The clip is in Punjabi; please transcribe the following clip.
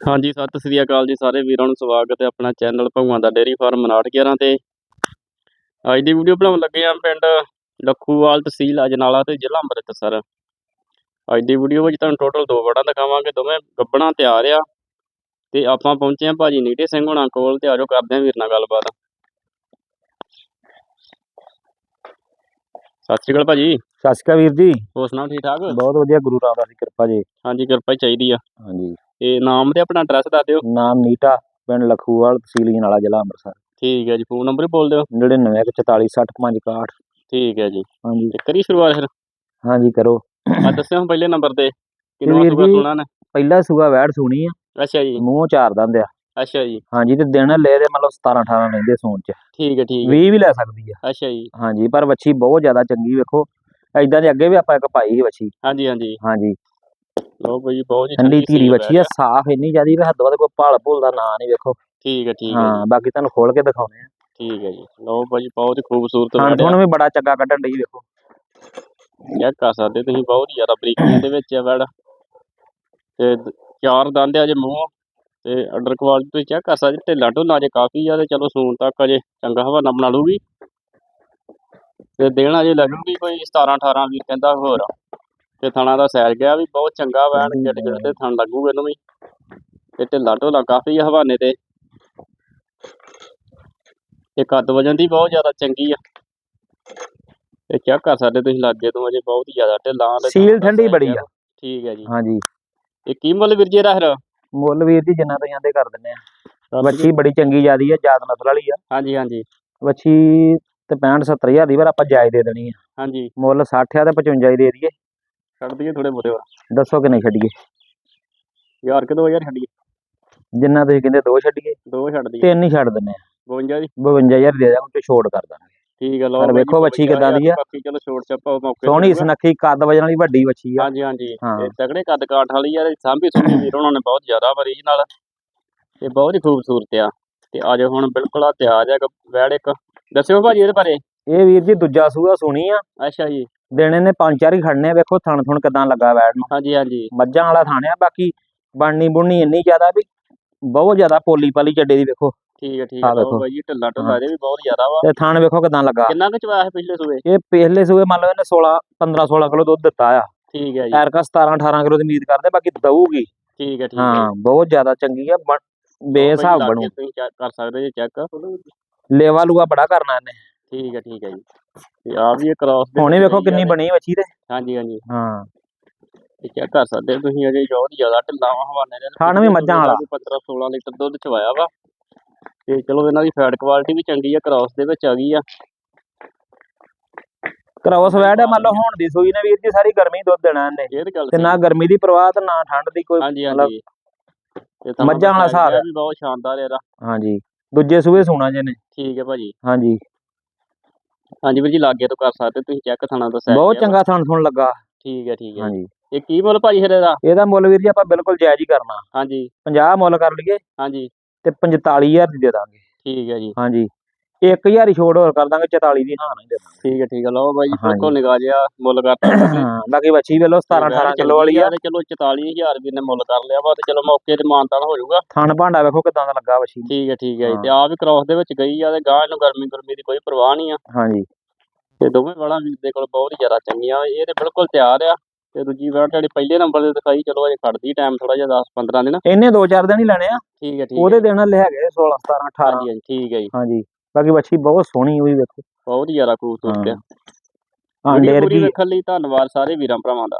ਹਾਂਜੀ ਸਤਿ ਸ੍ਰੀ ਅਕਾਲ ਜੀ ਸਾਰੇ ਵੀਰਾਂ ਨੂੰ ਸਵਾਗਤ ਹੈ ਆਪਣਾ ਚੈਨਲ ਭਗਵਾਨ ਦਾ ਡੇਅਰੀ ਫਾਰਮ ਮਨਾਟ 11 ਤੇ। ਅੱਜ ਦੀ ਵੀਡੀਓ ਬਣਾਉਣ ਲੱਗੇ ਆ ਪਿੰਡ ਲੱਖੂਵਾਲ ਤਹਿਸੀਲ ਅਜਨਾਲਾ ਤੇ ਜ਼ਿਲ੍ਹਾ ਅੰਮ੍ਰਿਤਸਰ। ਅੱਜ ਦੀ ਵੀਡੀਓ ਵਿੱਚ ਤੁਹਾਨੂੰ ਟੋਟਲ ਦੋ ਵੜਾਂ ਦਿਖਾਵਾਂਗੇ ਦੋਵੇਂ ਗੱਬਣਾ ਤਿਆਰ ਆ ਤੇ ਆਪਾਂ ਪਹੁੰਚੇ ਆ ਭਾਜੀ ਨੀਟੇ ਸਿੰਘ ਹੁਣਾਂ ਕੋਲ ਤੇ ਆਜੋ ਕਰਦੇ ਆ ਵੀਰ ਨਾਲ ਗੱਲਬਾਤ। ਸਤਿ ਸ੍ਰੀ ਅਕਾਲ ਭਾਜੀ। ਸਤਿ ਸ਼੍ਰੀ ਅਕਾਲ ਵੀਰ ਜੀ। ਹੋਰ ਸੁਣਾਓ ਠੀਕ ਠਾਕ? ਬਹੁਤ ਵਧੀਆ ਗੁਰੂ ਰਾਮਦਾਸ ਦੀ ਕਿਰਪਾ ਜੀ। ਹਾਂਜੀ ਕਿਰਪਾ ਹੀ ਚਾਹੀਦੀ ਆ। ਹਾਂਜੀ। ਤੇ ਨਾਮ ਤੇ ਆਪਣਾ ਐਡਰੈਸ ਦੱਸ ਦਿਓ। ਨਾਮ ਨੀਟਾ ਪਿੰਡ ਲਖੂਵਾਲ ਤਹਿਸੀਲ ਜਨਾਲਾ ਜ਼ਿਲ੍ਹਾ ਅੰਮ੍ਰਿਤਸਰ। ਠੀਕ ਹੈ ਜੀ ਫੋਨ ਨੰਬਰ ਹੀ ਬੋਲ ਦਿਓ। 9944606561 ਠੀਕ ਹੈ ਜੀ। ਹਾਂਜੀ ਤੇ ਕਰੀ ਸ਼ੁਰੂਆਤ ਫਿਰ? ਹਾਂਜੀ ਕਰੋ। ਆ ਦੱਸਿਓ ਹੁਣ ਪਹਿਲੇ ਨੰਬਰ ਤੇ ਕਿੰਨਾ ਵੀਰ ਸੁਗਾ ਜੀ, ਸੁਣਾ ਨੇ? ਪਹਿਲਾ ਸੂਆ ਵੈੜ ਸੁਣੀ ਆ। ਅੱਛਾ ਜੀ। ਮੂੰਹ ਚਾਰ ਦੰਦ ਆ। ਅੱਛਾ ਜੀ। ਹਾਂਜੀ ਤੇ ਦਿਨ ਲੈ ਦੇ ਮਤਲਬ 17 18 ਰਹਿੰਦੇ ਸੂਣ ਚ। ਠੀਕ ਹੈ ਠੀਕ ਹੈ। 20 ਵੀ ਲੈ ਸਕਦੀ ਆ। ਅੱਛਾ ਜੀ। ਹਾਂਜੀ ਪਰ ਵੱਛੀ ਬਹੁਤ ਜ਼ਿਆਦਾ ਚੰਗੀ ਵੇਖੋ। ਐਦਾਂ ਦੇ ਅੱਗੇ ਵੀ ਆਪਾਂ ਇੱਕ ਪਾਈ ਸੀ ਵੱਛੀ। ਹਾਂਜੀ ਹਾਂਜੀ। ਹਾਂਜੀ। ਲੋ ਬਈ ਬਹੁਤ ਹੀ ਠੰਡੀ ਧੀਰੀ ਵੱਛੀ ਆ ਸਾਫ਼ ਇੰਨੀ ਜ਼ਿਆਦੀ ਵੀ ਹੱਦੋਂ ਵੱਧ ਕੋਈ ਭਾਲ ਭੁੱਲ ਦਾ ਨਾਂ ਨਹੀਂ ਵੇਖੋ। ਠੀਕ ਹੈ ਠੀਕ ਹੈ ਹਾਂ ਬਾਕੀ ਤੁਹਾਨੂੰ ਖੋਲ ਕੇ ਦਿਖਾਉਣੇ ਆ। ਠੀਕ ਹੈ ਜੀ। ਲੋ ਭਾਜੀ ਬਹੁਤ ਹੀ ਖੂਬਸੂਰਤ ਹਾਂ ਤੁਹਾਨੂੰ ਵੀ ਬੜਾ ਚੰਗਾ ਕੱਢਣ ਡਈ ਵੇਖੋ। ਚੈੱਕ ਕਰ ਸਕਦੇ ਤੁਸੀਂ ਬਹੁਤ ਹੀ ਜ਼ਿਆਦਾ ਬਰੀਕੀਆਂ ਦੇ ਵਿੱਚ ਆ ਵੜ। ਤੇ ਚਾਰ ਦੰਦ ਆ ਜੇ ਮੂੰਹ। ਤੇ ਅੰਡਰ ਕੁਆਲਿਟੀ ਤੁਸੀਂ ਚੈੱਕ ਕਰ ਸਕਦੇ ਢਿੱਲਾ ਢੁੱਲਾ ਜੇ ਕਾਫੀ ਆ ਤੇ ਚਲੋ ਸੂਣ ਤੱਕ ਅਜੇ ਚੰਗਾ ਹਵਾਨਾ ਬਣਾ ਲੂਗੀ ਤੇ ਦੇਣਾ ਜੇ ਲੱਗੂਗੀ ਕੋਈ 17 18 ਵੀਰ ਕਹਿੰਦਾ ਹੋਰ। ਤੇ ਥਣਾ ਦਾ ਸੈਰ ਗਿਆ ਵੀ ਬਹੁਤ ਚੰਗਾ ਵੈਣ ਗਿੱਟ ਗਿੱਟ ਤੇ ਥਣ ਲੱਗੂਗਾ ਇਹਨੂੰ ਵੀ। ਤੇ ਢਿੱਲਾ ਢੋਲਾ ਕਾਫੀ ਹਵਾਨੇ ਤੇ। ਤੇ ਕੱਦ ਵਜਨ ਦੀ ਬਹੁਤ ਜ਼ਿਆਦਾ ਚੰਗੀ ਆ। ਤੇ ਚੈੱਕ ਕਰ ਸਕਦੇ ਤੁਸੀਂ ਲਾਗੇ ਤੋਂ ਅਜੇ ਬਹੁਤ ਹੀ ਜ਼ਿਆਦਾ ਢਿੱਲਾ ਸੀਲ ਦਾ ਠੰਡੀ ਬੜੀ ਆ। ਠੀਕ ਹੈ ਜੀ। ਹਾਂਜੀ। ਇਹ ਕੀ ਮੁੱਲ ਵੀਰ ਜੀ ਇਹਦਾ ਫਿਰ? ਮੁੱਲ ਵੀਰ ਜੀ ਜਿੰਨਾ ਤੁਸੀਂ ਆਂਦੇ ਕਰ ਦਿੰਨੇ ਆ। ਵੱਛੀ ਬੜੀ ਚੰਗੀ ਜਿਆਦੀ ਆ ਜਾਤ ਨਸਲ ਵਾਲੀ ਆ। ਹਾਂਜੀ ਹਾਂਜੀ। ਵੱਛੀ ਤੇ 65 70000 ਦੀ ਪਰ ਆਪਾਂ ਜਾਇਜ਼ ਦੇ ਦੇਣੀ ਆ। ਹਾਂਜੀ। ਮੁੱਲ 60 ਆ ਤੇ 55 ਹੀ ਦੇ ਦਈਏ। ਛੱਡ ਦਈਏ ਥੋੜੇ ਹੋਰ। ਦੱਸੋ ਕਿ ਨਹੀਂ ਛੱਡੀਏ? ਯਾਰ ਕਿ 2000 ਛੱਡੀਏ? ਜਿੰਨਾ ਤੁਸੀਂ ਕਹਿੰਦੇ ਦੋ ਛੱਡੀਏ। ਦੋ ਛੱਡ ਦਈਏ। ਤਿੰਨ ਹੀ ਛੱਡ ਦਿੰਨੇ ਆ। 52 ਦੀ 52000 ਦੇ ਦਾਂਗੇ ਤੇ ਛੋੜ ਕਰ ਦਾਂਗੇ। ਠੀਕ ਹੈ ਲਓ ਪਰ ਵੇਖੋ ਵੱਛੀ ਕਿੱਦਾਂ ਦੀ ਆ। ਬਾਕੀ ਚਲੋ ਛੋਟ ਛੱਪਾ ਮੌਕੇ ਸੋਹਣੀ ਸੁਨੱਖੀ ਕੱਦ ਵਜਣ ਵਾਲੀ ਵੱਡੀ ਵੱਛੀ ਆ। ਹਾਂਜੀ ਹਾਂਜੀ। ਹਾਂ। ਤੇ ਤਗੜੇ ਕੱਦ ਕਾਠ ਵਾਲੀ ਯਾਰ ਸਾਂਭੀ ਸੁਣੀ ਵੀਰ ਉਹਨਾਂ ਨੇ ਬਹੁਤ ਜ਼ਿਆਦਾ ਮਰੀਜ਼ ਨਾਲ। ਤੇ ਬਹੁਤ ਹੀ ਖੂਬਸੂਰਤ ਆ। ਤੇ ਅੱਜ ਹੁਣ ਬਿਲਕੁਲ ਆ ਤਿਆਰ ਆ ਵੈੜ ਇੱਕ। ਦੱਸਿਓ ਭਾਜੀ ਇਹਦੇ ਬਾਰੇ। ਇਹ ਵੀਰ ਜੀ ਦੂਜਾ ਸੂਆ ਸੁਣੀ ਆ। ਅੱਛਾ ਜੀ। ਦਿਨੇ ਨੇ ਪੰਜ ਚਾਰ ਹੀ ਖੜਨੇ ਆ ਵੇਖੋ ਥਣ ਥਣ ਕਿਦਾਂ ਲੱਗਾ ਵੈੜ ਨੂੰ। ਹਾਂਜੀ ਹਾਂਜੀ। ਮੱਝਾਂ ਵਾਲਾ ਥਾਣਿਆ ਬਾਕੀ ਬਣਨੀ ਬੁਣਨੀ ਇੰਨੀ ਜ਼ਿਆਦਾ ਵੀ ਬਹੁਤ ਜ਼ਿਆਦਾ ਪੋਲੀ ਪਾਲੀ ਚੱਡੇ ਦੀ ਵੇਖੋ। ਠੀਕ ਹੈ ਠੀਕ ਹੈ ਵੇਖੋ। ਬਾਈ ਢਿੱਲਾ ਢਿੱਲਾ ਇਹਦੇ ਵੀ ਬਹੁਤ ਜ਼ਿਆਦਾ ਵਾ। ਤੇ ਥਣ ਵੇਖੋ ਕਿਦਾਂ ਲੱਗਾ। ਕਿੰਨਾ ਕੁ ਚਵਾਇਆ ਪਿਛਲੇ ਸੂਏ? ਇਹ ਪਿਛਲੇ ਸੂਏ ਮੰਨ ਲਓ ਇਹਨੇ 16 15 16 ਕਿਲੋ ਦੁੱਧ ਦਿੱਤਾ ਆ। ਠੀਕ ਹੈ ਜੀ। ਐਰਕਾ 17 18 ਕਿਲੋ ਦੀ ਉਮੀਦ ਕਰਦੇ ਬਾਕੀ ਦਊਗੀ। ਠੀਕ ਹੈ ਠੀਕ ਹੈ ਹਾਂ ਬਹੁਤ ਜ਼ਿਆਦਾ ਚੰਗੀ ਆ ਬਣ- ਬੇਹਿਸਾਬ ਬਣੂ। ਕਰ ਸਕਦੇ ਜੀ ਚੈੱਕ। ਲੇਵਾ ਲੂਆ ਬੜਾ ਕਰਨਾ ਇਹਨੇ। ਠੀਕ ਹੈ ਠੀਕ ਹੈ ਜੀ। ਤੇ ਆ ਵੀ ਇਹ ਕ੍ਰਾਸ ਦੇ ਹੁਣੇ ਵੇਖੋ ਕਿੰਨੀ ਬਣੀ ਵੱਛੀ ਤੇ ਹਾਂਜੀ ਹਾਂਜੀ। ਹਾਂ। ਤੇ ਚੈੱਕ ਕਰ ਸਕਦੇ ਹੋ ਤੁਸੀਂ ਅਜੇ ਬਹੁਤ ਜ਼ਿਆਦਾ ਢਿੱਲਾ ਵਾ ਹਵਾਨੇ ਦੇ। ਥਣ ਵੀ ਮੱਝਾਂ ਵਾਲਾ। 15 16 ਲੀਟਰ ਦੁੱਧ ਚਵਾਇਆ ਵਾ। ਤੇ ਚਲੋ ਇਹਨਾਂ ਦੀ ਫੈਟ ਕੁਆਲਿਟੀ ਵੀ ਚੰਗੀ ਆ ਕ੍ਰਾਸ ਦੇ ਵਿੱਚ ਆ ਗਈ ਆ। ਕ੍ਰੋਸ ਵੈਡ ਆ ਮੰਨ ਲਓ ਹੁਣ ਦੀ ਸੂਈ ਨੇ ਵੀਰ ਜੀ ਸਾਰੀ ਗਰਮੀ ਦੁੱਧ ਦੇਣਾ ਇਹਨੇ। ਇਹ ਤੇ ਨਾ ਗਰਮੀ ਦੀ ਪਰਵਾਹ ਤੇ ਨਾ ਠੰਡ ਦੀ ਕੋਈ ਹਾਂਜੀ ਮਤਲਬ ਮੱਝਾਂ ਵਾਲਾ ਹਿਸਾਬ। ਵੀ ਬਹੁਤ ਸ਼ਾਨਦਾਰ ਇਹਦਾ। ਹਾਂਜੀ। ਦੂਜੇ ਸੂਏ ਸੋਣਾ ਜੇ ਨੇ ਠੀਕ ਹੈ ਭਾਜੀ। ਹਾਂਜੀ। ਹਾਂਜੀ ਵੀਰ ਜੀ ਲਾਗੇ ਤੋਂ ਕਰ ਸਕਦੇ ਤੁਸੀਂ ਚੈੱਕ ਥਣਾ ਦਾ size ਬਹੁਤ। ਚੰਗਾ ਥਣ ਥੁਣ ਲੱਗਾ। ਠੀਕ ਹੈ ਠੀਕ ਹੈ। ਹਾਂਜੀ। ਇਹ ਕੀ ਮੁੱਲ ਭਾਜੀ ਫਿਰ ਇਹਦਾ? ਇਹਦਾ ਮੁੱਲ ਵੀਰ ਜੀ ਆਪਾਂ ਬਿਲਕੁਲ ਜਾਇਜ਼ ਹੀ ਕਰਨਾ। ਹਾਂਜੀ। 50 ਮੁੱਲ ਕਰ ਲਈਏ ਹਾਂਜੀ। ਤੇ 45000 ਦੀ ਦੇ ਦਾਂਗੇ। ਠੀਕ ਹੈ ਜੀ। ਹਾਂਜੀ। 1000 ਹੀ ਛੋੜ ਹੋਰ ਕਰ ਦਾਂਗੇ 44 ਦੀ ਹਾਂ ਨਹੀਂ ਦੇ ਦਾਂਗੇ। ਠੀਕ ਹੈ ਠੀਕ ਹੈ। ਲਓ ਬਾਈ। ਬਿਲਕੁਲ ਨਿਗਾਹ ਜਿਹਾ ਮੁੱਲ ਕਰਤਾ ਬਾਕੀ ਬੱਚੀ ਵੇਲੋ 17 18 ਕਿਲੋ ਵਾਲੀ ਆ। ਤੇ ਚਲੋ 44000 ਵੀ ਨੇ ਮੁੱਲ ਕਰ ਲਿਆ ਵਾ ਤੇ ਚਲੋ ਮੌਕੇ ਤੇ ਮਾਨਤਾਨ ਹੋ ਜਾਊਗਾ। ਥਣ ਭਾਂਡਾ ਵੇਖੋ ਕਿਦਾਂ ਦਾ ਲੱਗਾ ਵਛੀ ਠੀਕ ਹੈ ਠੀਕ ਹੈ ਜੀ। ਤੇ। ਆ ਵੀ ਕ੍ਰਾਸ ਦੇ ਵਿੱਚ ਗਈ ਆ ਤੇ ਗਾਂ ਨੂੰ ਗਰਮੀ ਗਰਮੀ ਦੀ ਕੋਈ ਪਰਵਾਹ ਨਹੀਂ ਆ। ਹਾਂਜੀ। ਤੇ ਦੋਵੇਂ ਵਾਲਾਂ ਵੀਰ ਦੇ ਕੋਲ ਬਹੁਤ ਹੀ ਜ਼ਿਆਦਾ ਚੰਗੀਆਂ। ਇਹ ਤੇ ਬਿਲਕੁਲ ਤਿਆਰ ਆ। ਤੇ ਦੂਜੀ ਵਾਰ ਤੁਹਾਡੀ ਪਹਿਲੇ ਨੰਬਰ ਤੇ ਦਿਖਾਈ ਚਲੋ ਅਜੇ ਖੜਦੀ ਟਾਈਮ ਥੋੜਾ ਜਿਹਾ 10 15 ਦਿਨ। ਇਹਨੇ 2-4 ਦਿਨ ਹੀ ਲੈਣੇ ਆ। ਠੀਕ ਹੈ ਠੀਕ ਉਹਦੇ ਹੈ। ਦੇਣ ਲੈ ਹੈਗੇ 16 17 18 ਹਾਂਜੀ ਹਾਂਜੀ ਠੀਕ ਹੈ ਜੀ। ਹਾਂਜੀ। ਬਾਕੀ ਵਛੀ ਬਹੁਤ ਸੋਹਣੀ ਹੋਈ ਵੇਖੋ। ਬਹੁਤ ਹੀ ਜ਼ਿਆਦਾ ਖੂਬਸੂਰਤ ਆ। ਹਾਂ। ਡੇਰ ਪੂਰੀ ਕੀ ਵੇਖਣ ਲਈ ਧੰਨਵਾਦ ਸਾਰੇ ਵੀਰਾਂ ਭਰਾਵਾਂ ਦਾ।